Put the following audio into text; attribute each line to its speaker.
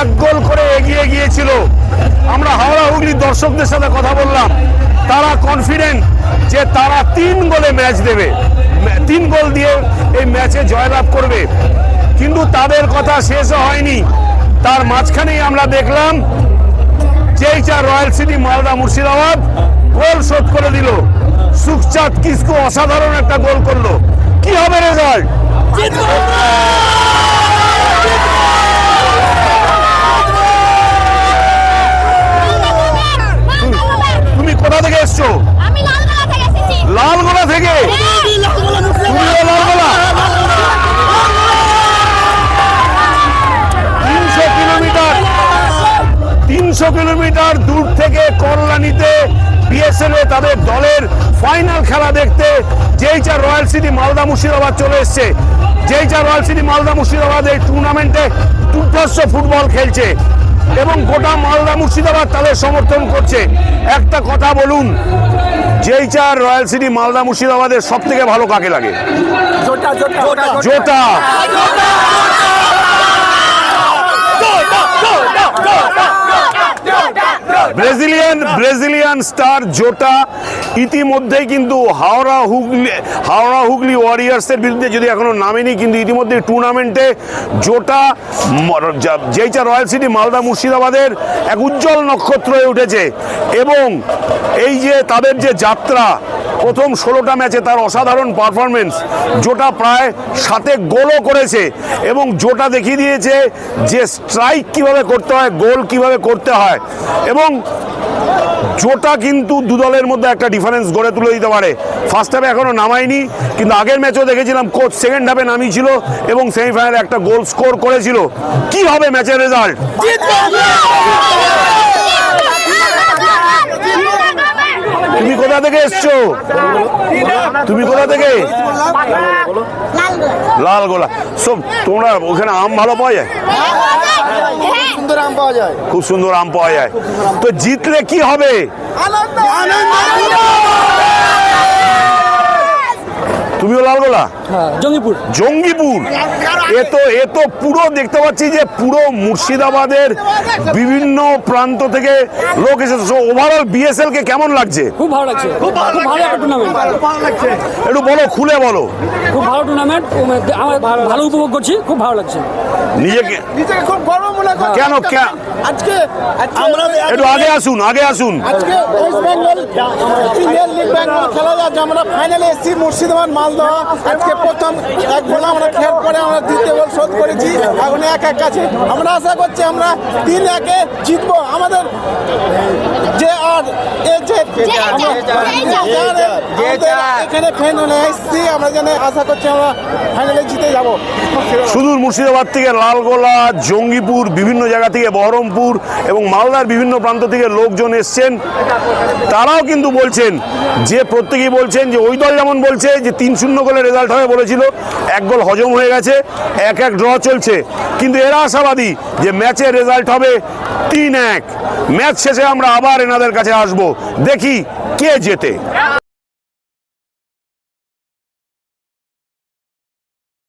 Speaker 1: এক গোল করে এগিয়ে গিয়েছিল। আমরা হাওড়া হুগলির দর্শকদের সাথে কথা বললাম। তারা কনফিডেন্ট যে তারা তিন গোলে ম্যাচ দেবে। তিন গোল দিয়ে এই ম্যাচে জয়লাভ করবে। কিন্তু তাদের কথা শেষও হয়নি। তার মাঝখানেই আমরা দেখলাম যেই royal city Malda Murshidabad goal শোধ করে দিল। সুখচাঁদ কিসকু অসাধারণ একটা গোল করল। কি হবে রেজাল্ট কিলোমিটার দূর থেকে কল্যাণীতে বিএসএল এ তাদের দলের ফাইনাল খেলা দেখতে যেই চার রয়্যাল সিটি মালদা মুর্শিদাবাদ চলে এসছে। যেই চার রয়্যাল সিটি মালদা মুর্শিদাবাদ এই টুর্নামেন্টে দুর্ধর্ষ ফুটবল খেলছে এবং গোটা মালদা মুর্শিদাবাদ তাদের সমর্থন করছে। একটা কথা বলুন যেই চার রয়্যাল সিটি মালদা মুর্শিদাবাদের সব থেকে ভালো কাকে লাগে? Jota Jota. Brazilian Brazilian star Jota ইতিমধ্যেই কিন্তু হাওড়া হুগলি হাওড়া হুগলি ওয়ারিয়ার্সের বিরুদ্ধে যদি এখনও নামেনি, কিন্তু ইতিমধ্যে টুর্নামেন্টে জোটা যেইটা রয়্যাল সিটি মালদা, মুর্শিদাবাদের এক উজ্জ্বল নক্ষত্র হয়ে উঠেছে। এবং এই যে তাদের যে যাত্রা প্রথম ষোলোটা ম্যাচে তার অসাধারণ পারফরমেন্স, জোটা প্রায় সাতে গোলও করেছে এবং জোটা দেখিয়ে দিয়েছে যে স্ট্রাইক কীভাবে করতে হয়, গোল কীভাবে করতে হয় এবং জোটা কিন্তু দু দলের মধ্যে একটা ডিফারেন্স গড়ে তুলে দিতে পারে। ফার্স্ট হাফে এখনও নামায়নি, কিন্তু আগের ম্যাচও দেখেছিলাম কোচ সেকেন্ড হাফে নামিয়েছিল এবং সেমিফাইনালে একটা গোল স্কোর করেছিল। কি হবে ম্যাচের রেজাল্ট তুমি কোথা থেকে এসছো? তুমি কোথা থেকে? লাল গোলা সব তোমরা ওখানে আম ভালো পাওয়া যায়?
Speaker 2: পাওয়া
Speaker 1: খুব সুন্দর আম পাওয়া যায়। তো জিতলে কি হবে? তুমিও লালগোলা?
Speaker 3: জঙ্গিপুর।
Speaker 1: জঙ্গিপুর। এ তো এ তো পুরো দেখতে পাচ্ছি যে পুরো মুর্শিদাবাদের বিভিন্ন প্রান্ত থেকে লোক এসেছে। ওভারঅল বিএসএল কে কেমন লাগছে?
Speaker 3: খুব ভালো লাগছে। খুব ভালো একটা টুর্নামেন্ট
Speaker 1: একটু বলো খুলে বলো।
Speaker 3: খুব ভালো টুর্নামেন্ট আমার ভালো উপভোগ করছি। খুব ভালো লাগছে।
Speaker 1: নিজেকে
Speaker 2: নিজেকে খুব গর্ব মনে করি।
Speaker 1: কেন কে-
Speaker 2: আজকে আমরা
Speaker 1: একটু আগে আসুন আগে আসুন।
Speaker 2: আজকে West Bengal Premier League Bengal খেলা যাচ্ছে। আমরা ফাইনালে এসেছি মুর্শিদাবাদ মালদহ। আজকে প্রথম এক গোল আমরা খেয়াল করে আমরা দ্বিতীয় গোল শোধ করেছি এখন এক এক কাছে আমরা আশা করছি আমরা তিন একে জিতবো আমাদের যে আর এ যে এখানে ফাইনালে এসেছি আমরা যেন আশা করছি আমরা ফাইনালে জিতে যাব।
Speaker 1: সুদূর মুর্শিদাবাদ থেকে লালগোলা জঙ্গিপুর বিভিন্ন জায়গা থেকে বহরমপুর এবং মালদার বিভিন্ন প্রান্ত থেকে লোকজন এসছেন। তারাও কিন্তু বলছেন যে প্রত্যেকেই বলছেন যে ওই দল যেমন বলছে যে তিন শূন্য গোলে রেজাল্ট হবে বলেছিল এক গোল হজম হয়ে গেছে এক এক ড্র চলছে। কিন্তু এরা আশাবাদী যে ম্যাচের রেজাল্ট হবে তিন এক। ম্যাচ শেষে আমরা আবার এনাদের কাছে আসব। দেখি কে জেতে।